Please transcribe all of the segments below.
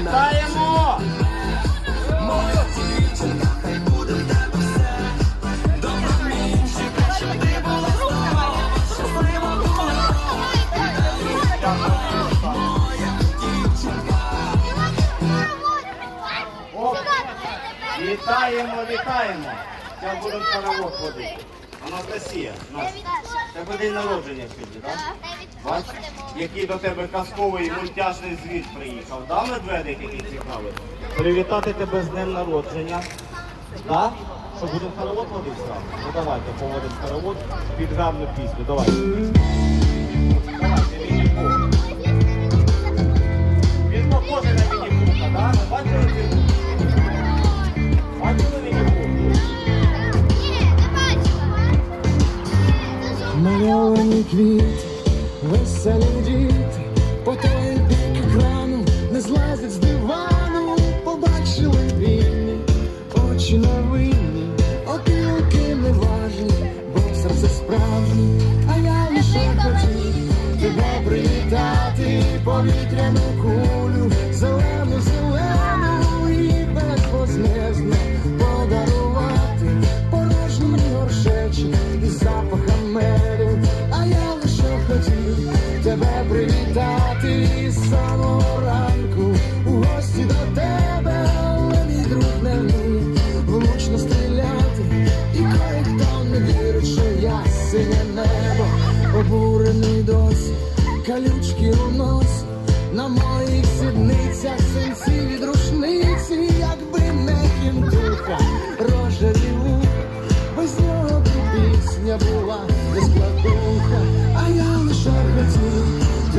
Вітаємо! Вітаємо, вітаємо! Зараз будемо паровоз водити. Анастасія, це тебе день народження сьогодні, так? Бачиш, який до тебе казковий мультяшний звіт приїхав. Да, медведик, який цікавий? Привітати тебе з днем народження. Так? Що будемо хоровод водити? Ну давайте, поводимо хоровод під гарну пісню. Давайте, а я лише хотів тебе привітати, повітряну кулю,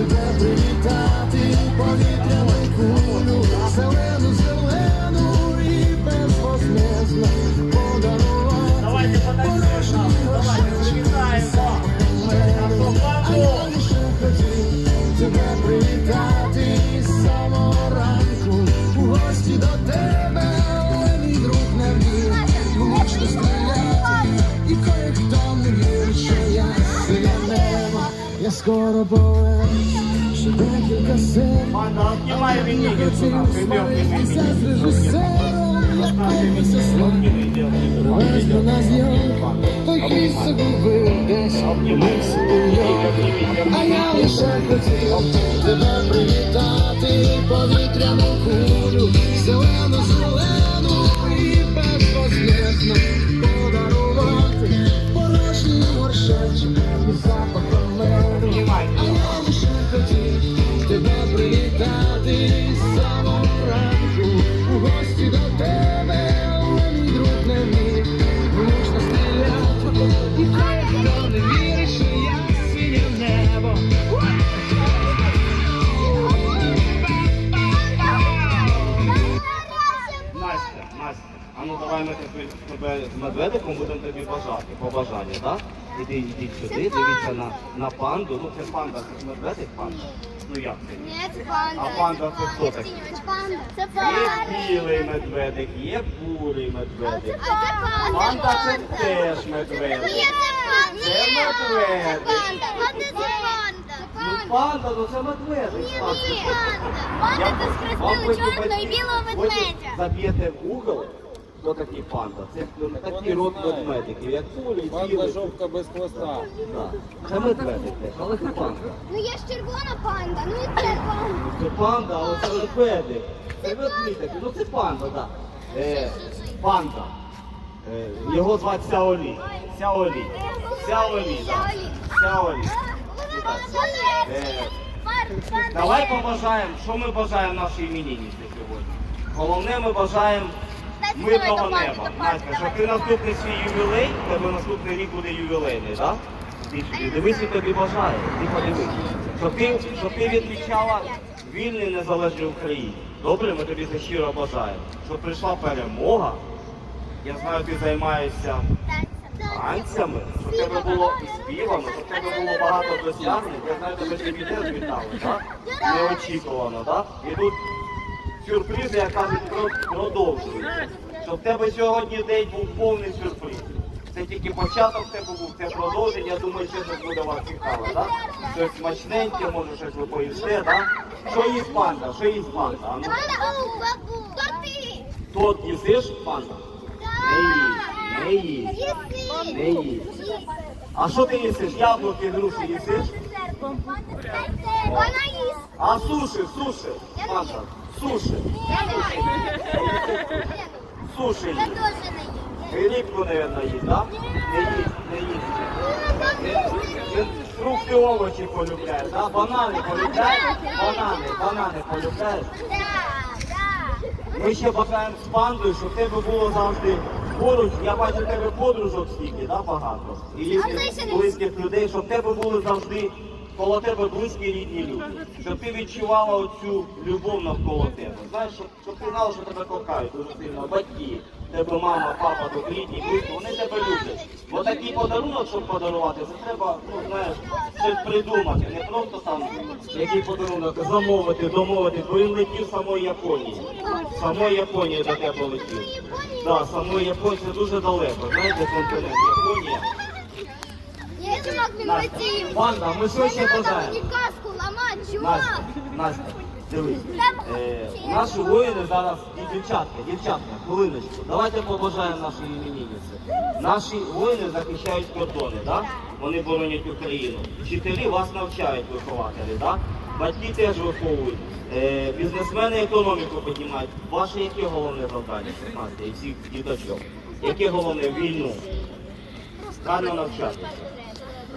тебе привітати, повітряну кулю, зелену, зелену і безвознезно подарувати. Давайте. Давайте, привітаємо. А у гості до тебе, мій друг не вмів влучно стріляти, і кое-хто не вірить, я синя я скоро повернусь, ще декілька. Манда, обнімай Віннігівку Сваритися з режисером, якомусь слові. Рвеш до нас його, той хвіст загубив десь мислив його. А я лише хотів тебе привітати, повітряну кулю, зелену, Настя, Настя, а ну давай ми тебе, тебе з медведиком будемо тобі бажати, побажання, так? Іди, ідіть сюди, дивіться на, на панду. Ну це панда, це ж медведик панда. Ну як це? це панда. А панда це хто такий? Це панда. Це Є білий медведик, є бурий. А це панда. Панда це теж медведик. Ні, це панда. Це медведик. Панда це панда. Ну панда, ну це медведик. Ні, ні, панда. Панда це скрестили чорного і білого ведмедя. Заб'єте в угол, хто такий панда. Це ну, такий род ведмедиків, як кулі, Панда білий. жовка без хвоста. Да. Це медведик теж, але це панда. Ну є ж червона панда, ну і це панда. Це панда, але це медведик. Це ведмідик. Ну це панда, так. Е, панда. Е, його звати Сяолі. Сяолі. Сяолі, так. Сяолі. Е, Давай побажаємо, що ми бажаємо нашій іменинниці сьогодні. Головне, ми бажаємо мирного неба. Настя, щоб ти наступний свій ювілей, тебе наступний рік буде ювілейний, так? Ти сюди дивись, тобі бажає, ти подивись. Щоб ти, щоб ти відмічала вільний незалежній Україні. Добре, ми тобі це щиро бажаємо. Щоб прийшла перемога. Я знаю, ти займаєшся танцями, щоб тебе було співами, щоб тебе було багато досягнень. Я знаю, тебе ще дітей звітали, так? Неочікувано, так? І тут сюрпризи, як кажуть, про- продовжуються. Щоб в тебе сьогодні день був повний сюрприз. Це тільки початок тебе був, це продовження. Я думаю, що це буде вам цікаво, так? Щось смачненьке, може щось ви поїсте, так? Що їсть панда? Що їсть панда? А ну, Торти! їсиш панда? Не їсть, не їсть, не їсть. А що ти їсиш? Яблуки, груші їсиш? Вона їсть. А суші, суші, Паша, суші, суші їсть. І мабуть, їсть, так? Не їсть, не їсть. Фрукти, овочі полюбляє, да? банани полюбляє? Банани, банани полюбляє. Да, да. Ми ще бажаємо з пандою, щоб тебе було завжди поруч. Я бачу в тебе подружок стільки, да, багато. І близьких людей, щоб в тебе були завжди коло тебе близькі рідні люди. Щоб ти відчувала оцю любов навколо тебе. Знаєш, щоб, щоб ти знала, що тебе кохають дуже сильно. Батьки, тебе мама, папа, тут рідні, близькі, вони тебе люблять. Бо такий подарунок, щоб подарувати, це треба, ну знаєш, щось придумати. Не просто там який подарунок замовити, домовити, бо він летів самої Японії. Самої Японії до тебе летів. З самої Японії це дуже далеко. Знаєте, континент Японія. Панда, ми Не треба бажаємо? мені каску ламати, чувак. Настя, дивись. Е, наші воїни зараз і дівчатка, дівчатка, хвилиночку. Давайте побажаємо нашій іменинниці. Наші воїни захищають кордони, так? Вони боронять Україну. Вчителі вас навчають вихователі, так? Батьки теж виховують. Е, бізнесмени економіку піднімають. Ваше яке головне завдання, Настя, і всіх діточок? Яке головне війну? Гарно навчатися.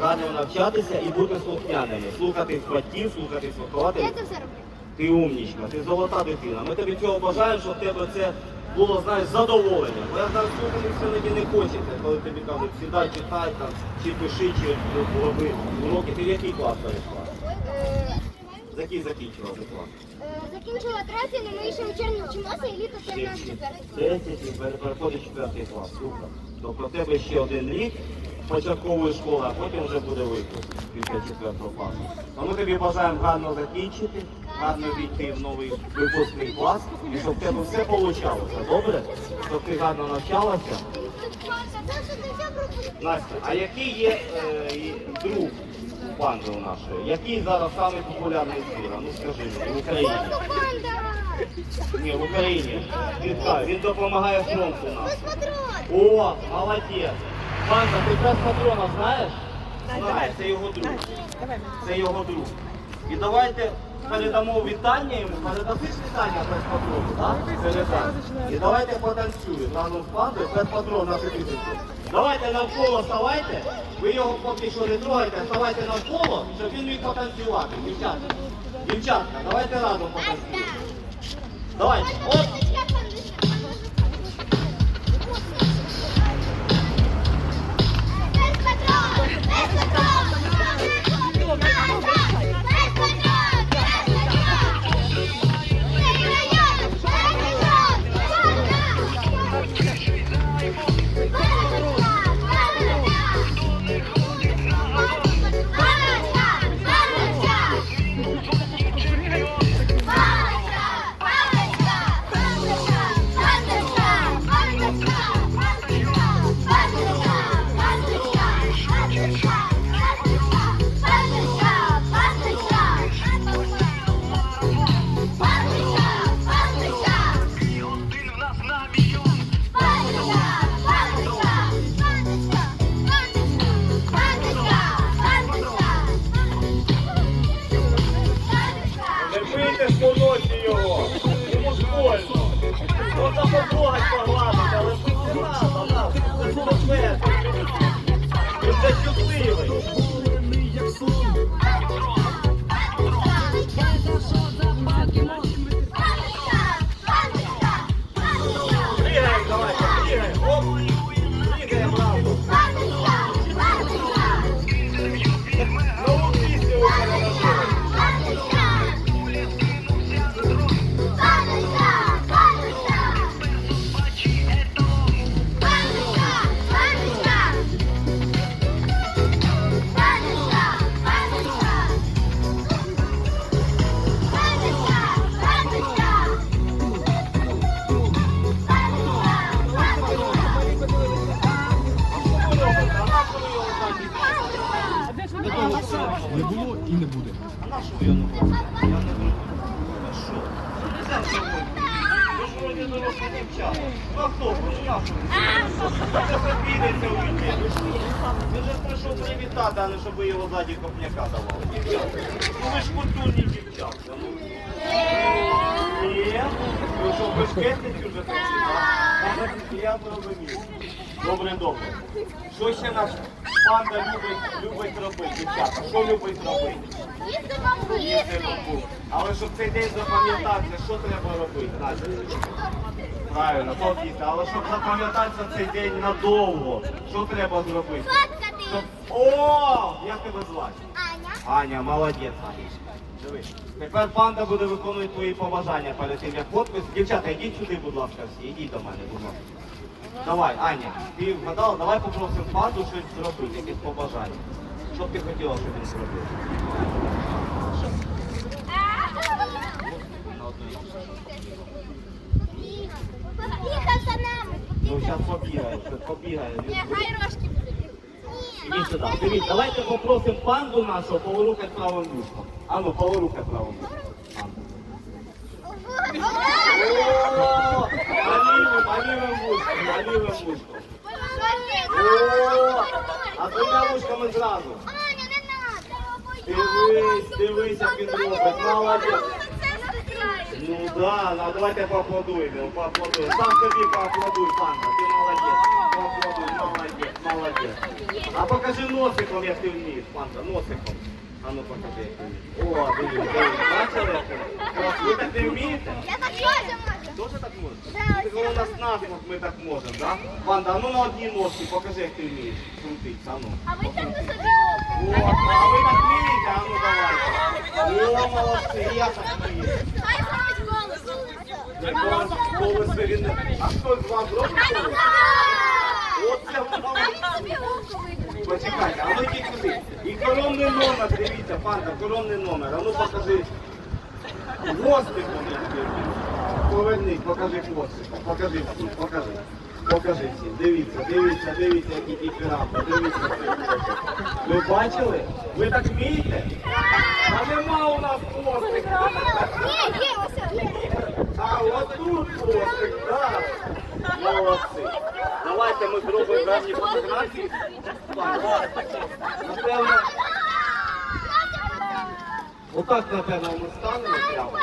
Гарно навчатися і бути слухняними. Слухати батьків, слухати Я це все роблю. Ти умнічка, ти золота дитина. Ми тобі цього бажаємо, щоб в тебе це було, знаєш, задоволення. Бо я знаю, що ви сьогодні не хочете, коли тобі кажуть, сідай, читай там, чи пиши, чи роби уроки. Ти в який клас перейшла? Е, За який закінчила ти клас? е, Закінчила третій, але ми ще в червні вчимося і літо це наш четвертий. Третій, ти пер- переходиш в четвертий клас. Супер. Тобто в тебе ще один рік початкової школи, а потім вже буде випуск після четвертого класу. А ми тобі бажаємо гарно закінчити, гарно війти в новий випускний клас і щоб в тебе все вийшло. Добре? Щоб ти гарно навчалася. Настя, а який є е, друг у панди у нашої? Який зараз самий популярний звір? Ну скажи в Україні. Ні, в Україні. Він, він допомагає фронту нам. О, молодець. Панка, ти пес патрона знаєш? Знає, це його друг. Це його друг. І давайте передамо вітання йому, передасиш вітання пес патрону, так? Передай. І давайте потанцюємо разом з пандою пес патрон на тисячу. Давайте навколо ставайте. Ви його поки що не трогайте, ставайте навколо, щоб він міг потанцювати. Дівчатка. Дівчатка, давайте разом потанцюємо. Давайте. Оп. Обідеться у віті. Він же прийшов привітати, а не щоб ви його ззаді копняка давали. Ви ж культурні зрозумів. Добре, добре. Що ще наш панда любить, любить робити, дівчата? Що любить робити? Їсти Їсти бамбук. Але щоб цей день запам'ятатися, що треба робити? Настя? Правильно, то їсти. Але щоб запам'ятатися цей день надовго, що треба зробити? Щоб... О! Як тебе звати? Аня. Аня, молодець, Анечка. Дивись. Тепер панда буде виконувати твої побажання перед тим, як подпис. Дівчата, йдіть сюди, будь ласка, всі. Йдіть до мене, будь ласка. Давай, Аня, ти вгадала, давай попросимо панду щось зробити, якесь побажання. Що б ти хотіла, щоб він зробив? Ніч. За нами. Ну, зараз побігає, побігає. Ні, хай рожки будуть. Іди сюди. Дивіться, давайте попросимо панду нашого поворухати правим вушком. Ану, поворухай правим вушком. О, вушком, на лівим вушком. О, а двома вушками зразу. Аня, не надо. Дивись, дивись, як він робить. Молодець. Ну да, ну давайте поаплодуємо, поаплодуємо. Сам тобі поаплодуй, панда, ти молодець. Поаплодуй, молодець, молодець. А покажи носиком, як ти вмієш, панда, носиком. А ну покажи. О, дивись, дивись, бачили? Ви так не вмієте? Я так можу. Тоже так можеш? Да, коли у нас насміх, ми так можемо, да? Панда, а ну на одній ножці, покажи, як ти вмієш. Крутить, а ну. А ви там собі О, а ви так вмієте, а ну давайте. О, молодці, я так вмію. Хай голос. Якраз голоси він. А хто з вас робить голос? Оце А воно. він собі око викрив. Почекайте, а ви йдіть сюди. І коронний номер, дивіться, панда, коронний номер. А ну покажи. Як ти. Повернись, покажи хвостиком. Покажи всім, покажи. Покажи всім. Дивіться, дивіться, дивіться, які діфірамби. Дивіться, дивіться. Ви бачили? Ви так вмієте? А нема у нас хвостика. Ні, є, ось. є. А от тут хвостик, так. Молодці. Давайте ми зробимо певні фотографії. Напевно, отак, напевно, ми станемо прямо.